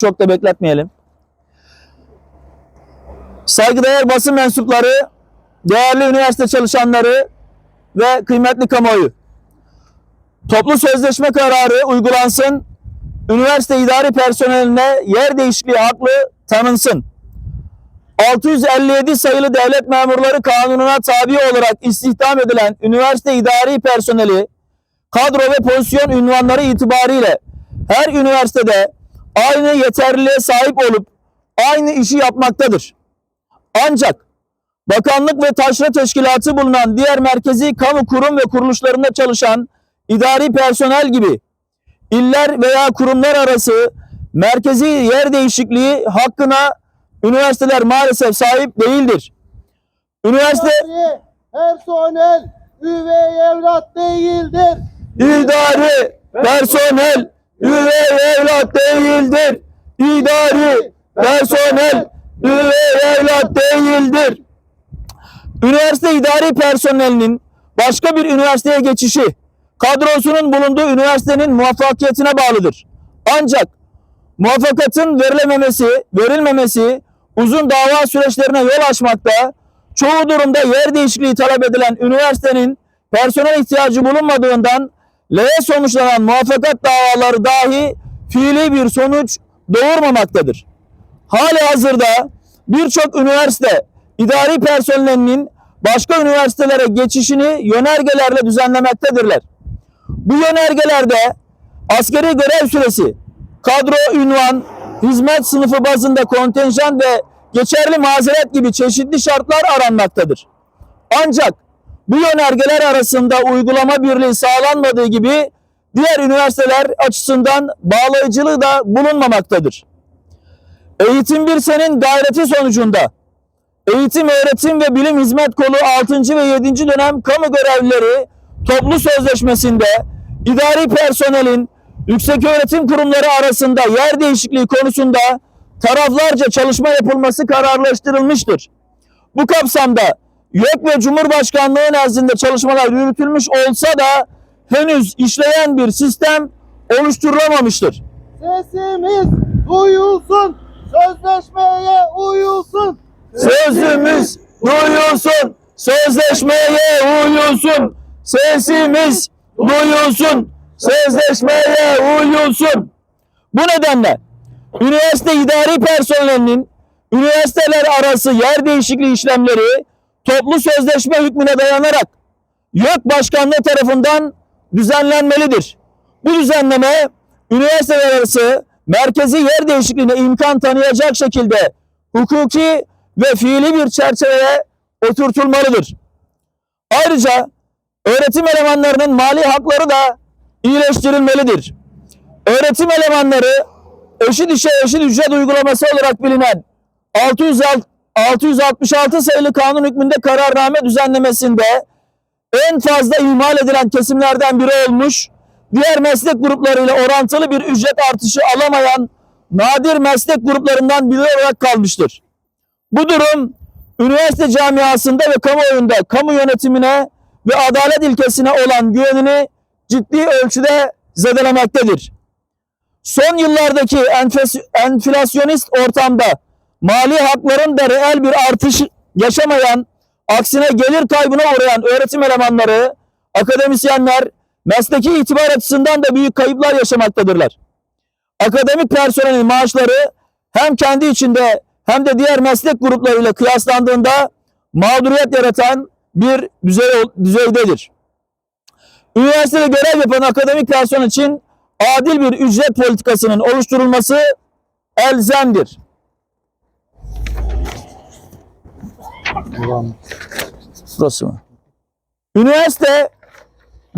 Çok da bekletmeyelim. Saygıdeğer basın mensupları, değerli üniversite çalışanları ve kıymetli kamuoyu. Toplu sözleşme kararı uygulansın, üniversite idari personeline yer değişikliği haklı tanınsın. 657 sayılı devlet memurları kanununa tabi olarak istihdam edilen üniversite idari personeli kadro ve pozisyon ünvanları itibariyle her üniversitede aynı yeterliliğe sahip olup aynı işi yapmaktadır. Ancak bakanlık ve taşra teşkilatı bulunan diğer merkezi kamu kurum ve kuruluşlarında çalışan idari personel gibi iller veya kurumlar arası merkezi yer değişikliği hakkına üniversiteler maalesef sahip değildir. Üniversite personel üvey evlat değildir. İdari personel üvey evlat değildir. İdari personel üvey evlat değildir. Üniversite idari personelinin başka bir üniversiteye geçişi kadrosunun bulunduğu üniversitenin muvaffakiyetine bağlıdır. Ancak muvaffakatın verilememesi, verilmemesi uzun dava süreçlerine yol açmakta, çoğu durumda yer değişikliği talep edilen üniversitenin personel ihtiyacı bulunmadığından L'ye sonuçlanan muvaffakat davaları dahi fiili bir sonuç doğurmamaktadır. Hali hazırda birçok üniversite idari personelinin başka üniversitelere geçişini yönergelerle düzenlemektedirler. Bu yönergelerde askeri görev süresi, kadro ünvan, hizmet sınıfı bazında kontenjan ve geçerli mazeret gibi çeşitli şartlar aranmaktadır. Ancak bu yönergeler arasında uygulama birliği sağlanmadığı gibi diğer üniversiteler açısından bağlayıcılığı da bulunmamaktadır. Eğitim bir senin gayreti sonucunda Eğitim, Öğretim ve Bilim Hizmet Kolu 6. ve 7. dönem kamu görevlileri toplu sözleşmesinde idari personelin yüksek öğretim kurumları arasında yer değişikliği konusunda taraflarca çalışma yapılması kararlaştırılmıştır. Bu kapsamda YÖK ve Cumhurbaşkanlığı nezdinde çalışmalar yürütülmüş olsa da henüz işleyen bir sistem oluşturulamamıştır. Sesimiz duyulsun. Sözleşmeye uyulsun. Sözümüz duyulsun, sözleşmeye uyulsun. Sesimiz duyulsun, sözleşmeye uyulsun. Bu nedenle üniversite idari personelinin üniversiteler arası yer değişikliği işlemleri toplu sözleşme hükmüne dayanarak YÖK Başkanlığı tarafından düzenlenmelidir. Bu düzenleme üniversiteler arası merkezi yer değişikliğine imkan tanıyacak şekilde hukuki ve fiili bir çerçeveye oturtulmalıdır. Ayrıca öğretim elemanlarının mali hakları da iyileştirilmelidir. Öğretim elemanları eşit işe eşit ücret uygulaması olarak bilinen 606 666 sayılı kanun hükmünde kararname düzenlemesinde en fazla ihmal edilen kesimlerden biri olmuş, diğer meslek gruplarıyla orantılı bir ücret artışı alamayan nadir meslek gruplarından biri olarak kalmıştır. Bu durum üniversite camiasında ve kamuoyunda kamu yönetimine ve adalet ilkesine olan güvenini ciddi ölçüde zedelemektedir. Son yıllardaki enflasyonist ortamda mali hakların da reel bir artış yaşamayan, aksine gelir kaybına uğrayan öğretim elemanları, akademisyenler mesleki itibar açısından da büyük kayıplar yaşamaktadırlar. Akademik personelin maaşları hem kendi içinde hem de diğer meslek gruplarıyla kıyaslandığında mağduriyet yaratan bir düzey, düzeydedir. Üniversitede görev yapan akademik personel için adil bir ücret politikasının oluşturulması elzemdir. Vamos. Próxima. University